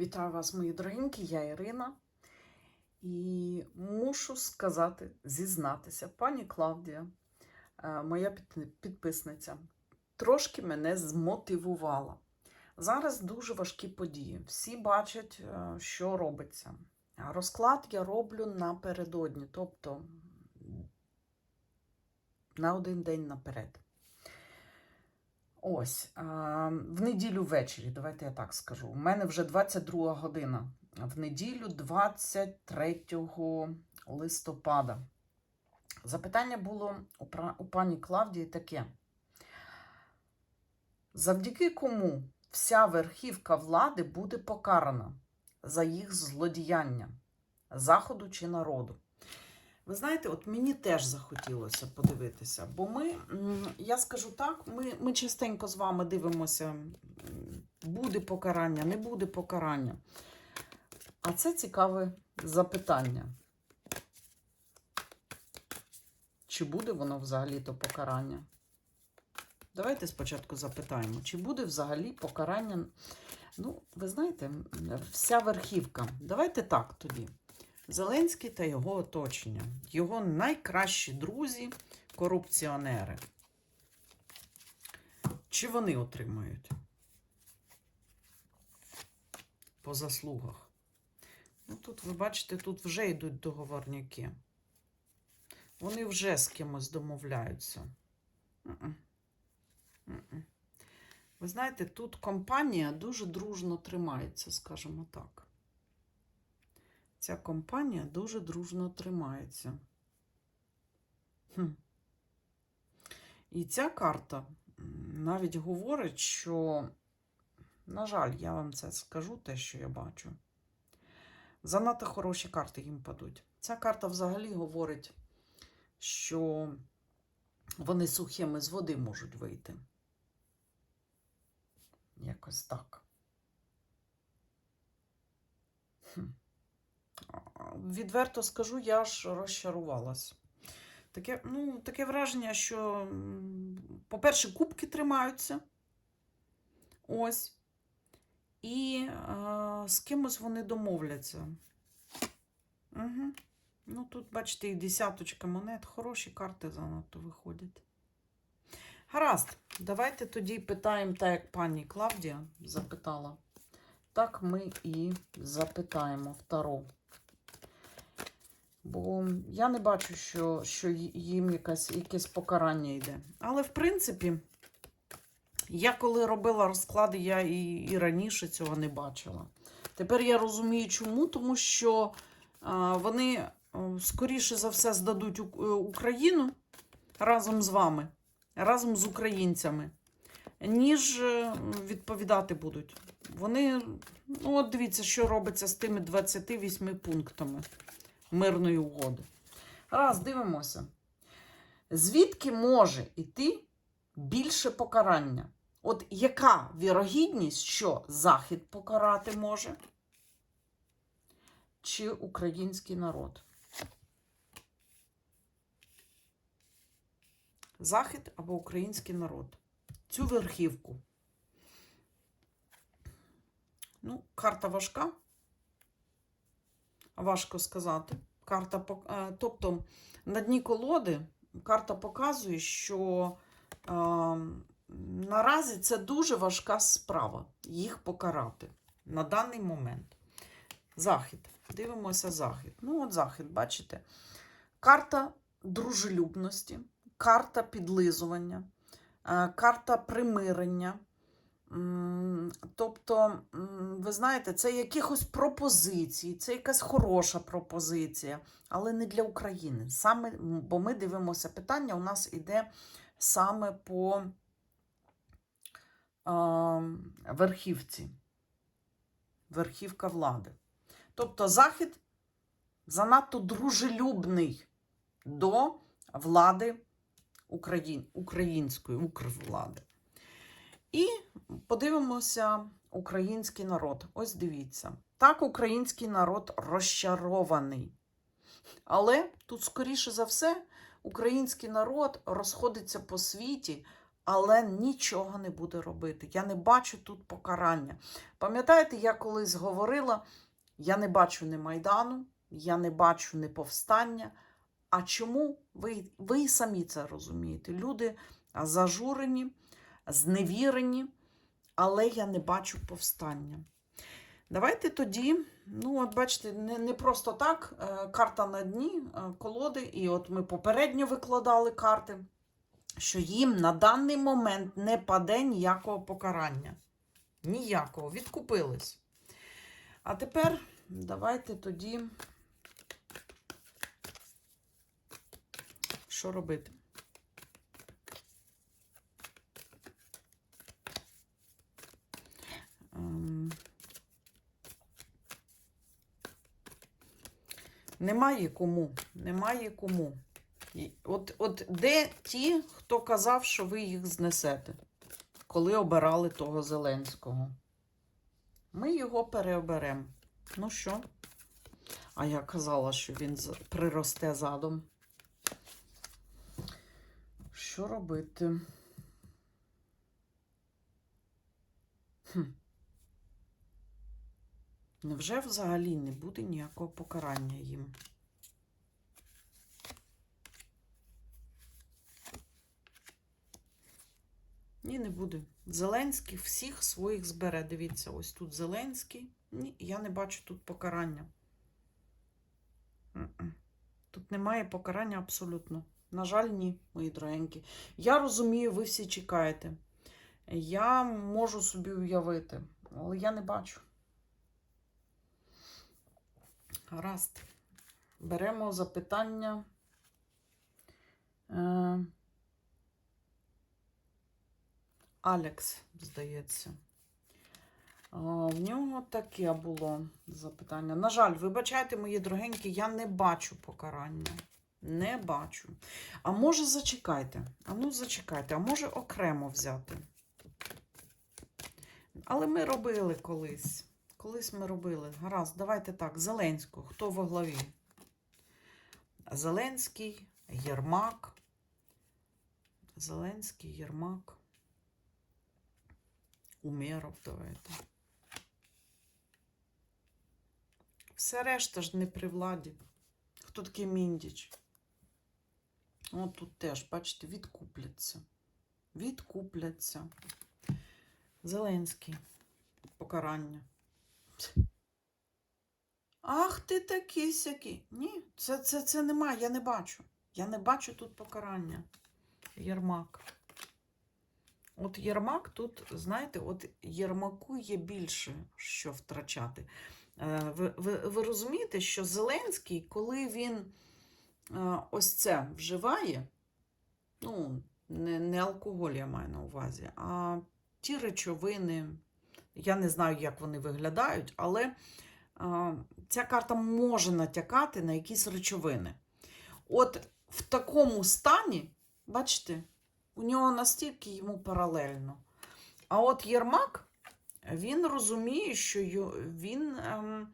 Вітаю вас, мої дорогенькі, я Ірина. І мушу сказати, зізнатися, пані Клавдія, е, моя підписниця, трошки мене змотивувала. Зараз дуже важкі події. Всі бачать, е, що робиться. Розклад я роблю напередодні, тобто на один день наперед. Ось, в неділю ввечері, давайте я так скажу. У мене вже 22 година. В неділю 23 листопада. Запитання було у пані Клавдії таке. Завдяки кому вся верхівка влади буде покарана за їх злодіяння, заходу чи народу? Ви знаєте, от мені теж захотілося подивитися, бо ми, я скажу так, ми, ми частенько з вами дивимося, буде покарання, не буде покарання. А це цікаве запитання. Чи буде воно взагалі-то покарання? Давайте спочатку запитаємо, чи буде взагалі покарання. Ну, ви знаєте, вся верхівка. Давайте так тоді. Зеленський та його оточення, його найкращі друзі, корупціонери. Чи вони отримають? По заслугах. Ну, тут, ви бачите, тут вже йдуть договорняки. Вони вже з кимось домовляються. Ви знаєте, тут компанія дуже дружно тримається, скажімо так. Ця компанія дуже дружно тримається. Хм. І ця карта навіть говорить, що, на жаль, я вам це скажу, те, що я бачу. Занадто хороші карти їм падуть. Ця карта взагалі говорить, що вони сухими з води можуть вийти. Якось так. Хм. Відверто скажу, я ж розчарувалась. Таке, ну, таке враження, що, по-перше, кубки тримаються. Ось. І е, з кимось вони домовляться. Угу. Ну, тут, бачите, і десяточка монет. Хороші карти занадто виходять. Гаразд, давайте тоді питаємо, так як пані Клавдія запитала. Так ми і запитаємо в Таро. Бо я не бачу, що, що їм якась, якесь покарання йде. Але, в принципі, я коли робила розклади, я і, і раніше цього не бачила. Тепер я розумію, чому, тому що а, вони скоріше за все здадуть е, Україну разом з вами, разом з українцями, ніж е, відповідати будуть. Вони, ну от дивіться, що робиться з тими 28 пунктами мирної угоди. Раз, дивимося. Звідки може йти більше покарання? От яка вірогідність, що Захід покарати може? Чи український народ? Захід або український народ? Цю верхівку. Ну, карта важка. Важко сказати. Карта, е, тобто, на дні колоди карта показує, що е, наразі це дуже важка справа їх покарати на даний момент. Захід. Дивимося захід. Ну, от захід, бачите? Карта дружелюбності, карта підлизування, е, карта примирення. Тобто, ви знаєте, це якихось пропозицій, це якась хороша пропозиція, але не для України. Саме, бо ми дивимося питання, у нас іде саме по а, верхівці, верхівка влади. Тобто Захід занадто дружелюбний до влади Україн, української, укрвлади. І подивимося український народ. Ось дивіться. Так, український народ розчарований. Але тут, скоріше за все, український народ розходиться по світі але нічого не буде робити. Я не бачу тут покарання. Пам'ятаєте, я колись говорила: я не бачу ні Майдану, я не бачу ні повстання. А чому ви, ви самі це розумієте? Люди зажурені, зневірені, але я не бачу повстання. Давайте тоді, ну, от бачите, не, не просто так, е, карта на дні, е, колоди, і от ми попередньо викладали карти, що їм на даний момент не паде ніякого покарання. Ніякого, відкупились. А тепер давайте тоді. Що робити? Немає кому. Немає кому. От, от де ті, хто казав, що ви їх знесете, коли обирали того Зеленського? Ми його переоберемо. Ну що? А я казала, що він приросте задом. Що робити? Хм. Невже взагалі не буде ніякого покарання їм? Ні, не буде. Зеленський всіх своїх збере. Дивіться, ось тут Зеленський. Ні, я не бачу тут покарання. Тут немає покарання абсолютно. На жаль, ні, мої дорогенькі. Я розумію, ви всі чекаєте. Я можу собі уявити, але я не бачу. Гаразд. Беремо запитання. Е, Алекс, здається. А, В нього таке було запитання. На жаль, вибачайте, мої дорогенькі, я не бачу покарання. Не бачу. А може, зачекайте. А ну, зачекайте, а може окремо взяти. Але ми робили колись. Колись ми робили. Гаразд, давайте так. Зеленського. Хто во главі? Зеленський, Єрмак. Зеленський, Єрмак. Умеров, давайте. Все решта ж не при владі. Хто такий Міндіч? От тут теж, бачите, відкупляться. Відкупляться. Зеленський. Покарання. Ах ти такий сякий. Ні, це, це, це немає, я не бачу. Я не бачу тут покарання. Єрмак. От Єрмак тут, знаєте, от Єрмаку є більше що втрачати. Е, Ви, ви, ви розумієте, що Зеленський, коли він е, ось це вживає, ну, не, не алкоголь я маю на увазі, а ті речовини, я не знаю, як вони виглядають, але ця карта може натякати на якісь речовини. От в такому стані, бачите, у нього настільки йому паралельно. А от Єрмак, він розуміє, що він ем,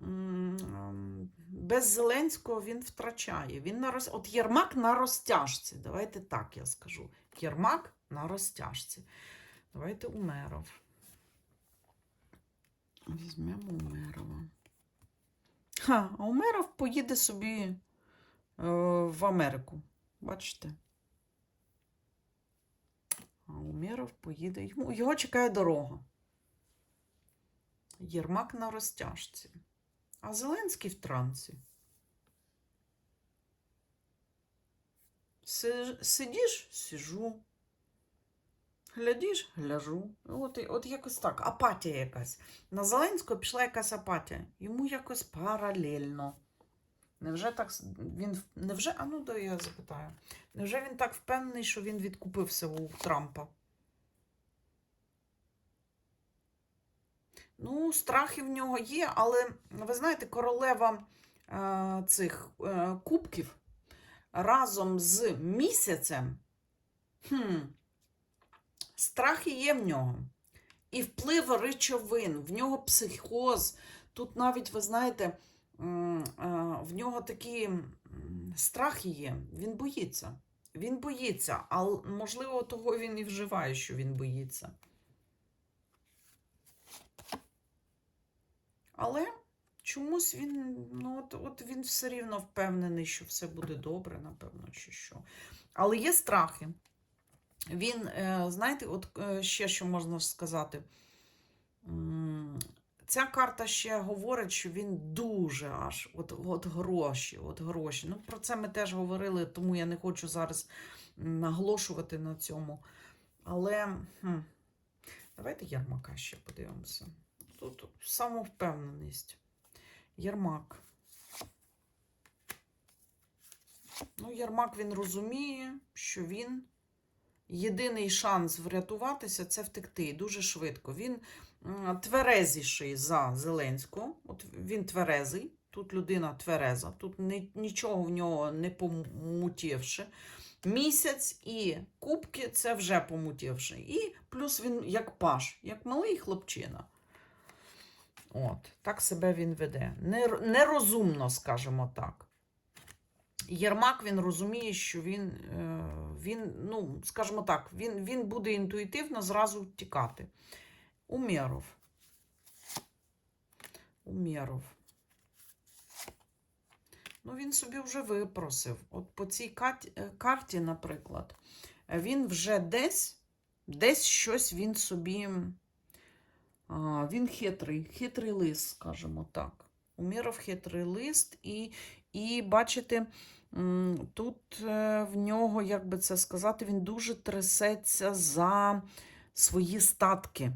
ем, без Зеленського він втрачає. Він на роз... От Єрмак на розтяжці. Давайте так я скажу. Єрмак на розтяжці. Давайте Умеров. Візьмемо Умерова. Ха, а Умеров поїде собі е, в Америку. Бачите? А Умеров поїде. Йому, його чекає дорога. Єрмак на розтяжці. А Зеленський в трансі. Си- Сидиш? Сижу. Глядиш, гляжу. От, от якось так, апатія якась. На Зеленського пішла якась апатія. Йому якось паралельно. Невже так він невже, а ну да я запитаю. Невже він так впевнений, що він відкупився у Трампа? Ну, страхи в нього є, але ви знаєте, королева е, цих е, кубків разом з місяцем. Хм, Страхи є в нього. І вплив речовин, в нього психоз. Тут навіть, ви знаєте, е, в нього такі м, страхи є. Він боїться. Він боїться, але можливо, того він і вживає, що він боїться. Але чомусь він, ну, от, от він все рівно впевнений, що все буде добре, напевно, чи що. Але є страхи. Він, е, знаєте, от е, ще що можна сказати. Ця карта ще говорить, що він дуже аж от, от гроші, от гроші. Ну, про це ми теж говорили, тому я не хочу зараз наголошувати на цьому. Але хм, давайте Єрмака ще подивимося. Тут самовпевненість. Єрмак. Ну, Єрмак він розуміє, що він єдиний шанс врятуватися це втекти дуже швидко. Він тверезіший за Зеленського. От він тверезий. Тут людина твереза, тут нічого в нього не помутівши. Місяць і кубки це вже помутівши. І плюс він як паш, як малий хлопчина. От, так себе він веде. Нерозумно, скажімо так. Єрмак він розуміє, що він, е, він ну, скажімо так, він, він буде інтуїтивно зразу тікати. Умєров. Умєров. Ну, він собі вже випросив. От по цій е, карті, наприклад, він вже десь, десь щось він собі. Він хитрий, хитрий лист, скажімо так. Уміров хитрий лист, і, і бачите, тут е, в нього, як би це сказати, він дуже трясеться за свої статки.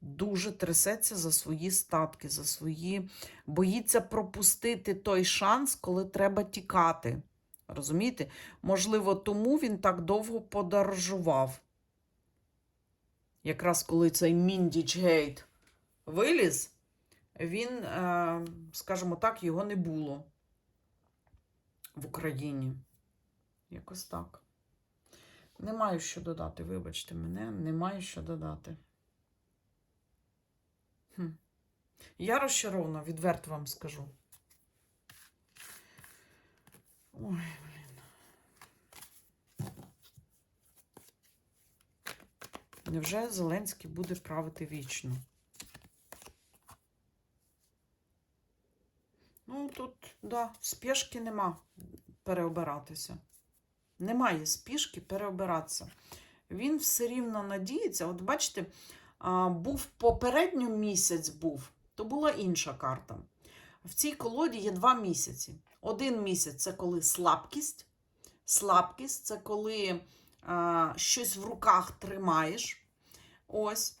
Дуже трясеться за свої статки, за свої. Боїться пропустити той шанс, коли треба тікати. Розумієте? Можливо, тому він так довго подорожував. Якраз коли цей Міндіч Гейт виліз, він, е, скажімо так, його не було в Україні. Якось так. Не маю що додати, вибачте мене, не маю що додати. Хм. Я розчарована, відверто вам скажу. Ой, блін. Невже Зеленський буде правити вічно? Ну, тут, да, спішки нема переобиратися. Немає спішки переобиратися. Він все рівно надіється. От бачите, був попередньо місяць був, то була інша карта. В цій колоді є два місяці. Один місяць це коли слабкість. Слабкість це коли а, щось в руках тримаєш. Ось.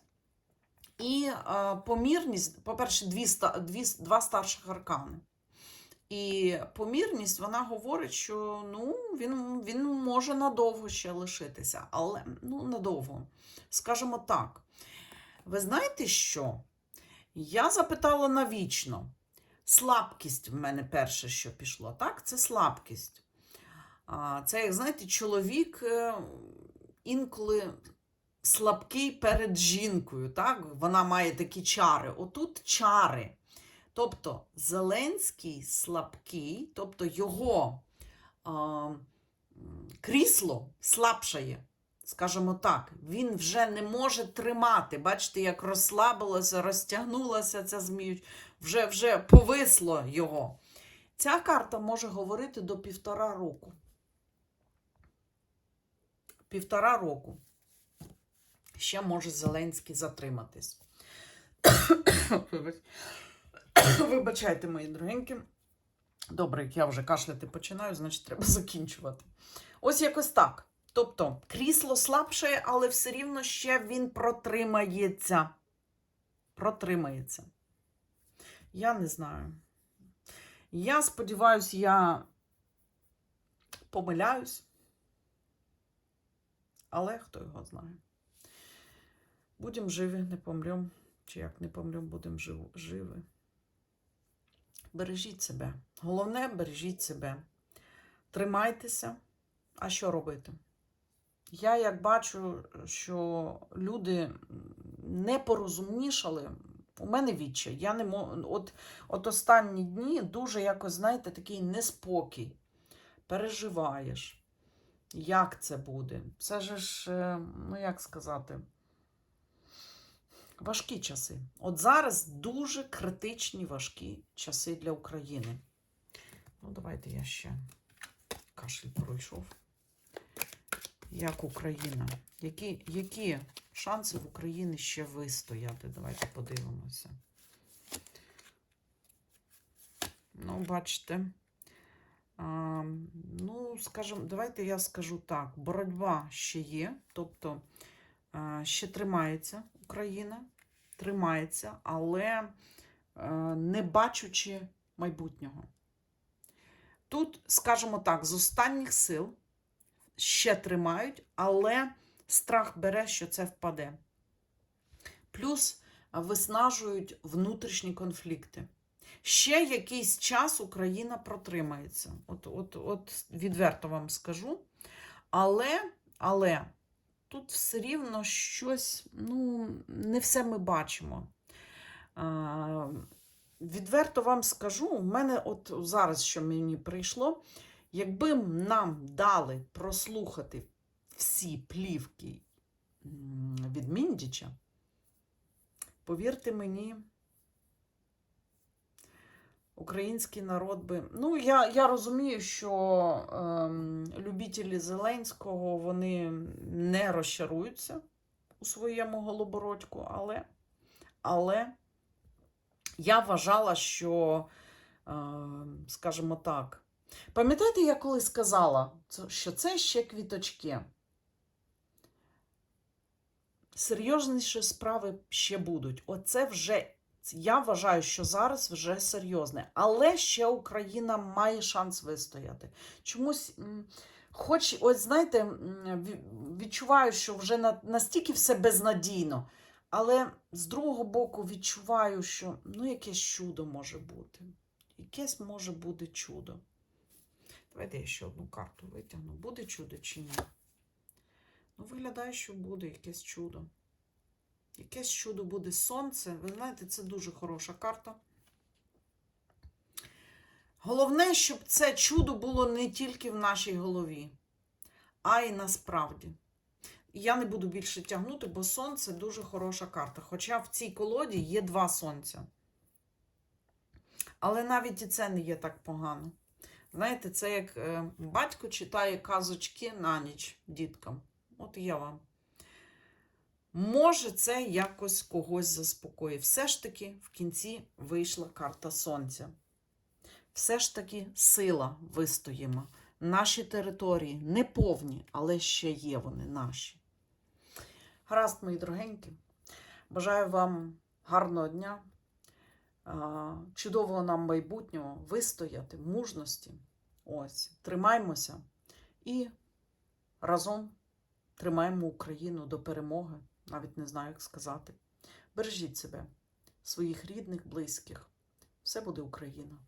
І а, помірність, по-перше, дві, дві, два старших аркани. І помірність вона говорить, що ну, він, він може надовго ще лишитися, але ну, надовго. Скажімо так. Ви знаєте що? Я запитала навічно. Слабкість в мене перше, що пішло, так? Це слабкість. Це, як знаєте, чоловік е, інколи слабкий перед жінкою, так? Вона має такі чари. Отут чари. Тобто Зеленський слабкий, тобто його а, крісло слабшає, скажімо так, він вже не може тримати. Бачите, як розслабилося, розтягнулася ця змію, вже, вже повисло його. Ця карта може говорити до півтора року. Півтора року. Ще може Зеленський затриматись. Вибач. Вибачайте, мої дорогенькі. Добре, як я вже кашляти починаю, значить треба закінчувати. Ось якось так. Тобто, крісло слабше, але все рівно ще він протримається. Протримається. Я не знаю. Я сподіваюся, я помиляюсь. Але хто його знає. Будемо живі, не помрем. Чи як не помрем, будемо живі. Бережіть себе. Головне, бережіть себе. Тримайтеся. А що робити? Я як бачу, що люди не порозумнішали, у мене відчай. Я не мо... от, от останні дні дуже якось, знаєте, такий неспокій. Переживаєш. Як це буде? Це ж, е, ну як сказати, важкі часи. От зараз дуже критичні важкі часи для України. Ну, давайте я ще кашель пройшов. Як Україна? Які, які шанси в Україні ще вистояти? Давайте подивимося. Ну, бачите. А, ну, скажімо, давайте я скажу так: боротьба ще є, тобто а, ще тримається Україна, тримається, але а, не бачучи майбутнього. Тут, скажімо так, з останніх сил ще тримають, але страх бере, що це впаде. Плюс виснажують внутрішні конфлікти. Ще якийсь час Україна протримається. От, от, от відверто вам скажу. Але, але тут все рівно щось, ну, не все ми бачимо. А, відверто вам скажу, у мене от зараз, що мені прийшло, якби нам дали прослухати всі плівки від Міндіча, повірте мені, український народ би. Ну, я, я розумію, що ем, любителі Зеленського вони не розчаруються у своєму голобородьку, але, але я вважала, що, ем, скажімо так, пам'ятаєте, я коли сказала, що це ще квіточки. Серйозніші справи ще будуть. Оце вже я вважаю, що зараз вже серйозне, але ще Україна має шанс вистояти. Чомусь, хоч, ось знаєте, відчуваю, що вже настільки все безнадійно, але з другого боку відчуваю, що ну, якесь чудо може бути. Якесь може бути чудо. Давайте я ще одну карту витягну. Буде чудо чи ні? Ну, виглядає, що буде якесь чудо. Якесь чудо буде сонце. Ви знаєте, це дуже хороша карта. Головне, щоб це чудо було не тільки в нашій голові, а й насправді. Я не буду більше тягнути, бо сонце дуже хороша карта. Хоча в цій колоді є два сонця. Але навіть і це не є так погано. Знаєте, це як е, батько читає казочки на ніч діткам. От я вам. Може, це якось когось заспокоїть. Все ж таки в кінці вийшла карта Сонця. Все ж таки сила вистоїмо. Наші території не повні, але ще є вони наші. Гаразд, мої дорогенькі. Бажаю вам гарного дня, чудового нам майбутнього, вистояти, мужності. Ось, тримаймося і разом тримаємо Україну до перемоги. Навіть не знаю, як сказати. Бережіть себе, своїх рідних, близьких. Все буде Україна.